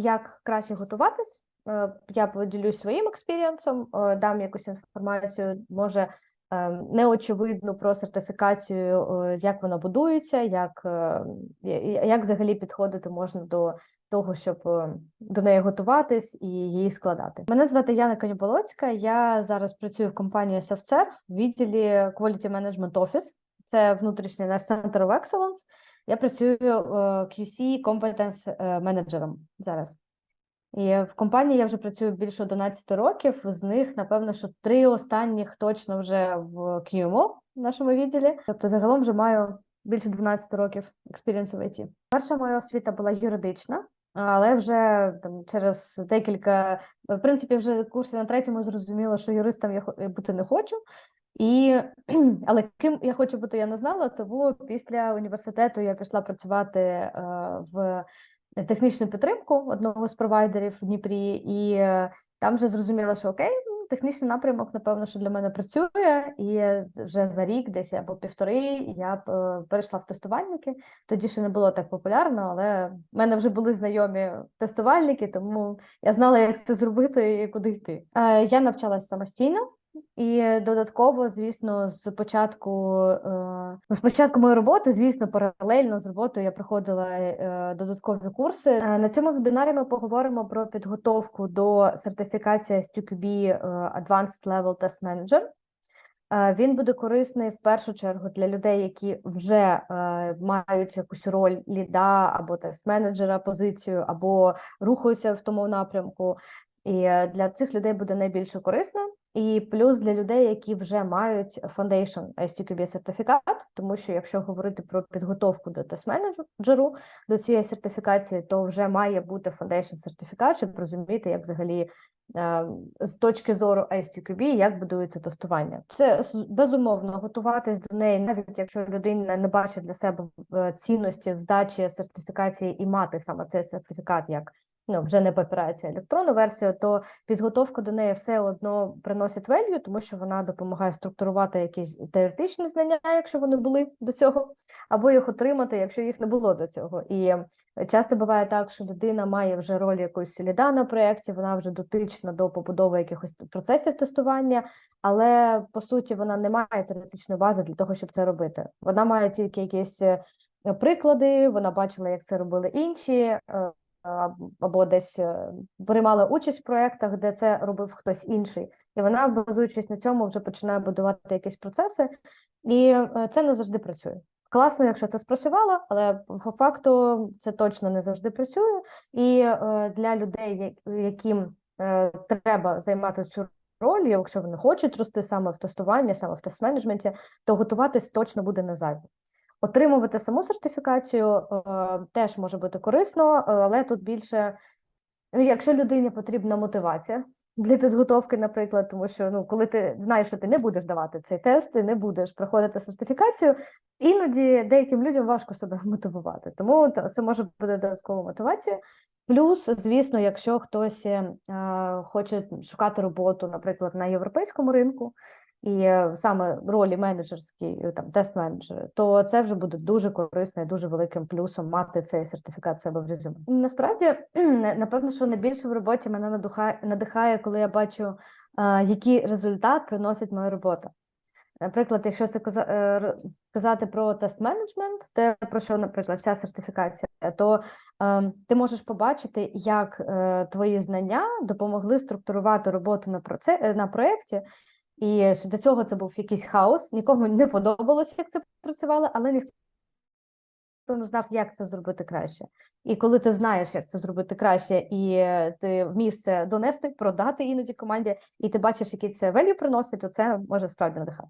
як краще готуватись. Е, Я поділюсь своїм експірієнсом, е, дам якусь інформацію, може е, неочевидну про сертифікацію, як вона будується, як, як взагалі підходити можна до того, щоб до неї готуватись і її складати. Мене звати Яна Конюболоцька. Я зараз працюю в компанії SoftServe в відділі Quality Management Office. Це внутрішній наш Center of Excellence. Я працюю е, QC Competence е, менеджером зараз. І в компанії я вже працюю більше 11 років. З них, напевно, що три останніх точно вже в QMO в нашому відділі. Тобто, загалом вже маю більше 12 років експірієнсу в IT. Перша моя освіта була юридична, але вже там через декілька, в принципі, вже курсі на третьому зрозуміло, що юристом я хо- бути не хочу. І, але ким я хочу бути, я не знала. Тому після університету я пішла працювати е, в технічну підтримку одного з провайдерів в Дніпрі, і е, там вже зрозуміла, що окей, технічний напрямок, напевно, що для мене працює. І вже за рік, десь або півтори, я е, перейшла в тестувальники. Тоді ще не було так популярно, але в мене вже були знайомі тестувальники, тому я знала, як це зробити і куди йти. Е, Я навчалась самостійно. І додатково, звісно, з початку е, ну, з початку моєї роботи, звісно, паралельно з роботою я проходила е, додаткові курси. Е, На цьому вебінарі ми поговоримо про підготовку до сертифікації STQB е, Advanced Level Test Manager. Він буде корисний в першу чергу для людей, які вже мають якусь роль ліда або тест-менеджера, позицію, або рухаються в тому напрямку. І е, для цих людей буде найбільше корисно. І плюс для людей, які вже мають Foundation STQB сертифікат, тому що якщо говорити про підготовку до тест-менеджеру до цієї сертифікації, то вже має бути Foundation сертифікат, щоб розуміти, як взагалі е, з точки зору STQB, як будується тестування. Це безумовно готуватись до неї, навіть якщо людина не бачить для себе е, цінності здачі сертифікації і мати саме цей сертифікат як ну, вже не папірається електронну версію, то підготовка до неї все одно приносить value, тому що вона допомагає структурувати якісь теоретичні знання, якщо вони були до цього, або їх отримати, якщо їх не було до цього. І е, часто буває так, що людина має вже роль якоїсь ліда на проєкті, вона вже дотична до побудови якихось процесів тестування, але по суті вона не має теоретичної бази для того, щоб це робити. Вона має тільки якісь е, приклади, вона бачила, як це робили інші. Е, або десь е, приймала участь в проєктах, де це робив хтось інший, і вона, базуючись на цьому, вже починає будувати якісь процеси, і е, це не завжди працює. Класно, якщо це спрацювало, але по факту це точно не завжди працює. І е, для людей, яким е, треба займати цю роль, якщо вони хочуть рости саме в тестуванні, саме в тест-менеджменті, то готуватись точно буде не зайве. Отримувати саму сертифікацію е, теж може бути корисно, е, але тут більше, ну, якщо людині потрібна мотивація для підготовки, наприклад, тому що ну, коли ти знаєш, що ти не будеш давати цей тест, ти не будеш проходити сертифікацію, іноді деяким людям важко себе мотивувати. Тому це може бути додатковою мотивацією. Плюс, звісно, якщо хтось е, хоче шукати роботу, наприклад, на європейському ринку, і е, саме ролі менеджерські, е, там тест-менеджери, то це вже буде дуже корисно і дуже великим плюсом мати цей сертифікат себе в резюме. Насправді, напевно, що найбільше в роботі мене надихає, коли я бачу, а, який результат приносить моя робота. Наприклад, якщо це каза- е, казати про тест-менеджмент, те про що, наприклад, ця сертифікація, то е, ти можеш побачити, як е, твої знання допомогли структурувати роботу на проце, е, на проєкті, і що до цього це був якийсь хаос, нікому не подобалося, як це працювало, але ніхто не знав, як це зробити краще. І коли ти знаєш, як це зробити краще, і е, ти вмієш це донести, продати іноді команді, і ти бачиш, який це велі приносить, то це може справді надихати.